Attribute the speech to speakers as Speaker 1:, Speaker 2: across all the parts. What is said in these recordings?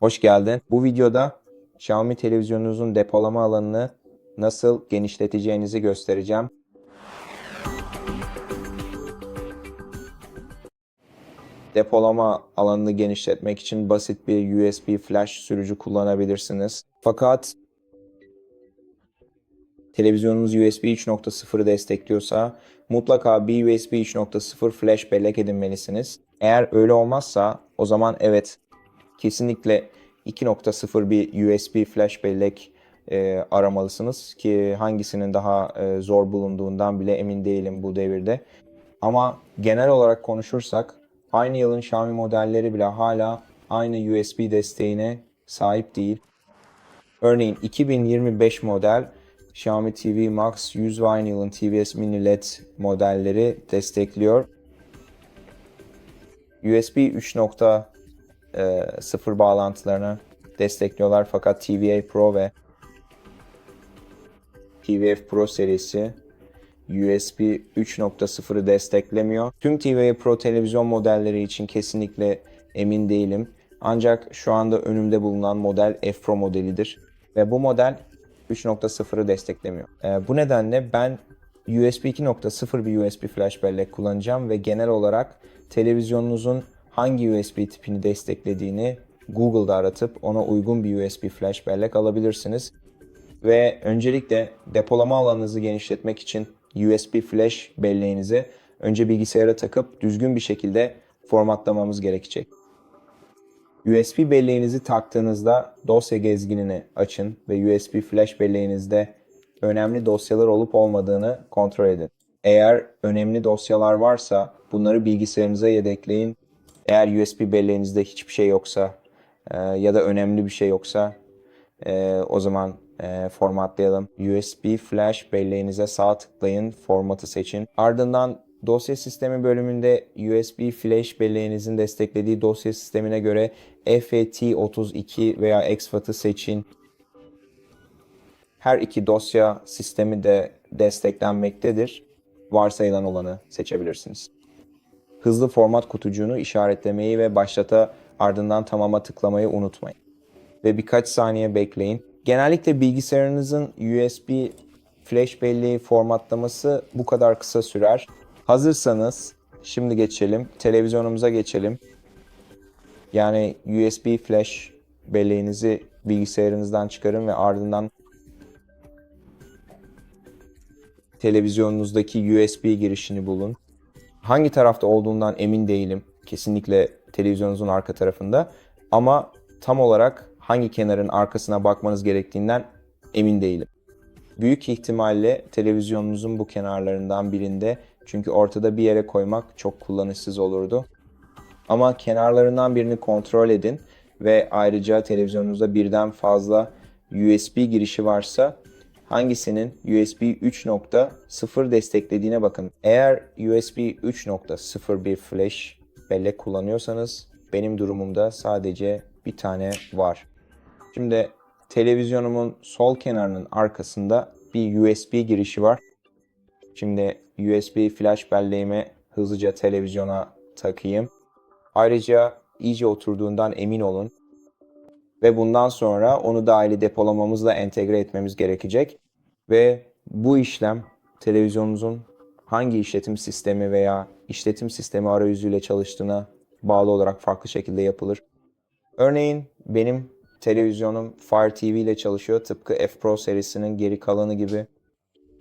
Speaker 1: Hoş geldin. Bu videoda Xiaomi televizyonunuzun depolama alanını nasıl genişleteceğinizi göstereceğim. Depolama alanını genişletmek için basit bir USB flash sürücü kullanabilirsiniz. Fakat televizyonunuz USB 3.0'ı destekliyorsa mutlaka bir USB 3.0 flash bellek edinmelisiniz. Eğer öyle olmazsa o zaman evet kesinlikle 2.0 bir USB flash bellek e, aramalısınız ki hangisinin daha e, zor bulunduğundan bile emin değilim bu devirde. Ama genel olarak konuşursak aynı yılın Xiaomi modelleri bile hala aynı USB desteğine sahip değil. Örneğin 2025 model Xiaomi TV Max 100 ve aynı yılın TVS Mini LED modelleri destekliyor. USB 3.0 bağlantılarını destekliyorlar fakat TVA Pro ve TVF Pro serisi USB 3.0'ı desteklemiyor. Tüm TVA Pro televizyon modelleri için kesinlikle emin değilim. Ancak şu anda önümde bulunan model F Pro modelidir. Ve bu model 3.0'ı desteklemiyor. Ee, bu nedenle ben USB 2.0 bir USB flash bellek kullanacağım ve genel olarak televizyonunuzun hangi USB tipini desteklediğini Google'da aratıp ona uygun bir USB flash bellek alabilirsiniz. Ve öncelikle depolama alanınızı genişletmek için USB flash belleğinizi önce bilgisayara takıp düzgün bir şekilde formatlamamız gerekecek. USB belleğinizi taktığınızda dosya gezginini açın ve USB flash belleğinizde önemli dosyalar olup olmadığını kontrol edin. Eğer önemli dosyalar varsa bunları bilgisayarınıza yedekleyin. Eğer USB belleğinizde hiçbir şey yoksa e, ya da önemli bir şey yoksa e, o zaman e, formatlayalım. USB flash belleğinize sağ tıklayın, formatı seçin. Ardından dosya sistemi bölümünde USB flash belleğinizin desteklediği dosya sistemine göre FAT32 veya exFAT'ı seçin. Her iki dosya sistemi de desteklenmektedir. Varsayılan olanı seçebilirsiniz. Hızlı format kutucuğunu işaretlemeyi ve başlata ardından tamama tıklamayı unutmayın. Ve birkaç saniye bekleyin. Genellikle bilgisayarınızın USB flash belleği formatlaması bu kadar kısa sürer. Hazırsanız şimdi geçelim. Televizyonumuza geçelim. Yani USB flash belleğinizi bilgisayarınızdan çıkarın ve ardından televizyonunuzdaki USB girişini bulun. Hangi tarafta olduğundan emin değilim. Kesinlikle televizyonunuzun arka tarafında. Ama tam olarak hangi kenarın arkasına bakmanız gerektiğinden emin değilim. Büyük ihtimalle televizyonunuzun bu kenarlarından birinde çünkü ortada bir yere koymak çok kullanışsız olurdu. Ama kenarlarından birini kontrol edin ve ayrıca televizyonunuzda birden fazla USB girişi varsa hangisinin USB 3.0 desteklediğine bakın. Eğer USB 3.0 bir flash bellek kullanıyorsanız benim durumumda sadece bir tane var. Şimdi televizyonumun sol kenarının arkasında bir USB girişi var. Şimdi USB flash belleğimi hızlıca televizyona takayım. Ayrıca iyice oturduğundan emin olun. Ve bundan sonra onu dahili depolamamızla entegre etmemiz gerekecek. Ve bu işlem televizyonunuzun hangi işletim sistemi veya işletim sistemi arayüzüyle çalıştığına bağlı olarak farklı şekilde yapılır. Örneğin benim televizyonum Fire TV ile çalışıyor tıpkı F Pro serisinin geri kalanı gibi.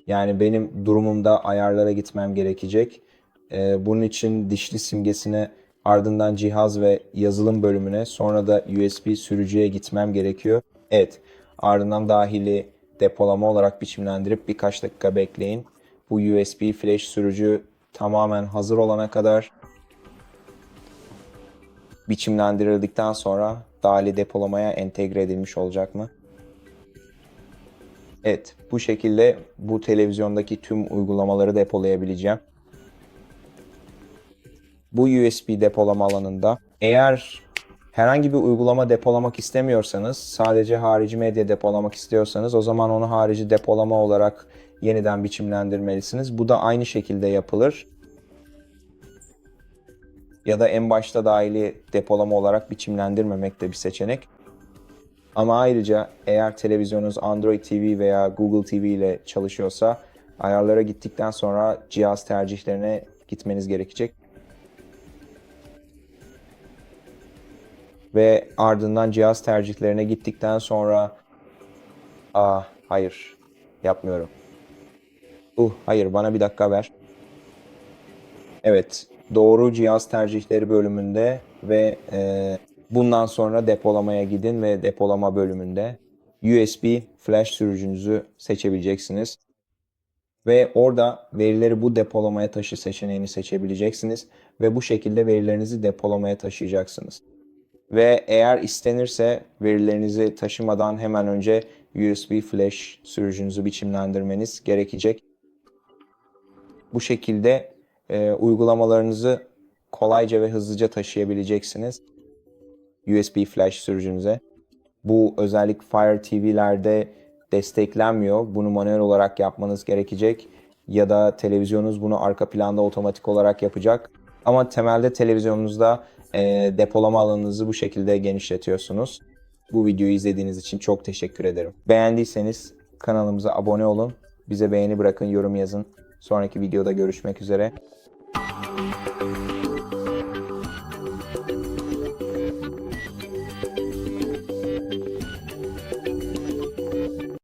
Speaker 1: Yani benim durumumda ayarlara gitmem gerekecek. Ee, bunun için dişli simgesine ardından cihaz ve yazılım bölümüne sonra da USB sürücüye gitmem gerekiyor. Evet ardından dahili depolama olarak biçimlendirip birkaç dakika bekleyin. Bu USB flash sürücü tamamen hazır olana kadar biçimlendirildikten sonra dahili depolamaya entegre edilmiş olacak mı? Evet, bu şekilde bu televizyondaki tüm uygulamaları depolayabileceğim. Bu USB depolama alanında eğer herhangi bir uygulama depolamak istemiyorsanız, sadece harici medya depolamak istiyorsanız o zaman onu harici depolama olarak yeniden biçimlendirmelisiniz. Bu da aynı şekilde yapılır. Ya da en başta dahili depolama olarak biçimlendirmemek de bir seçenek. Ama ayrıca eğer televizyonunuz Android TV veya Google TV ile çalışıyorsa ayarlara gittikten sonra cihaz tercihlerine gitmeniz gerekecek. Ve ardından cihaz tercihlerine gittikten sonra ah hayır yapmıyorum. Uh hayır bana bir dakika ver. Evet, doğru cihaz tercihleri bölümünde ve e, bundan sonra depolamaya gidin ve depolama bölümünde USB flash sürücünüzü seçebileceksiniz. Ve orada verileri bu depolamaya taşı seçeneğini seçebileceksiniz ve bu şekilde verilerinizi depolamaya taşıyacaksınız. Ve eğer istenirse verilerinizi taşımadan hemen önce USB flash sürücünüzü biçimlendirmeniz gerekecek. Bu şekilde e, uygulamalarınızı kolayca ve hızlıca taşıyabileceksiniz USB flash sürücünüze. Bu özellik Fire TV'lerde desteklenmiyor. Bunu manuel olarak yapmanız gerekecek ya da televizyonunuz bunu arka planda otomatik olarak yapacak. Ama temelde televizyonunuzda e, depolama alanınızı bu şekilde genişletiyorsunuz. Bu videoyu izlediğiniz için çok teşekkür ederim. Beğendiyseniz kanalımıza abone olun. Bize beğeni bırakın, yorum yazın. Sonraki videoda görüşmek üzere.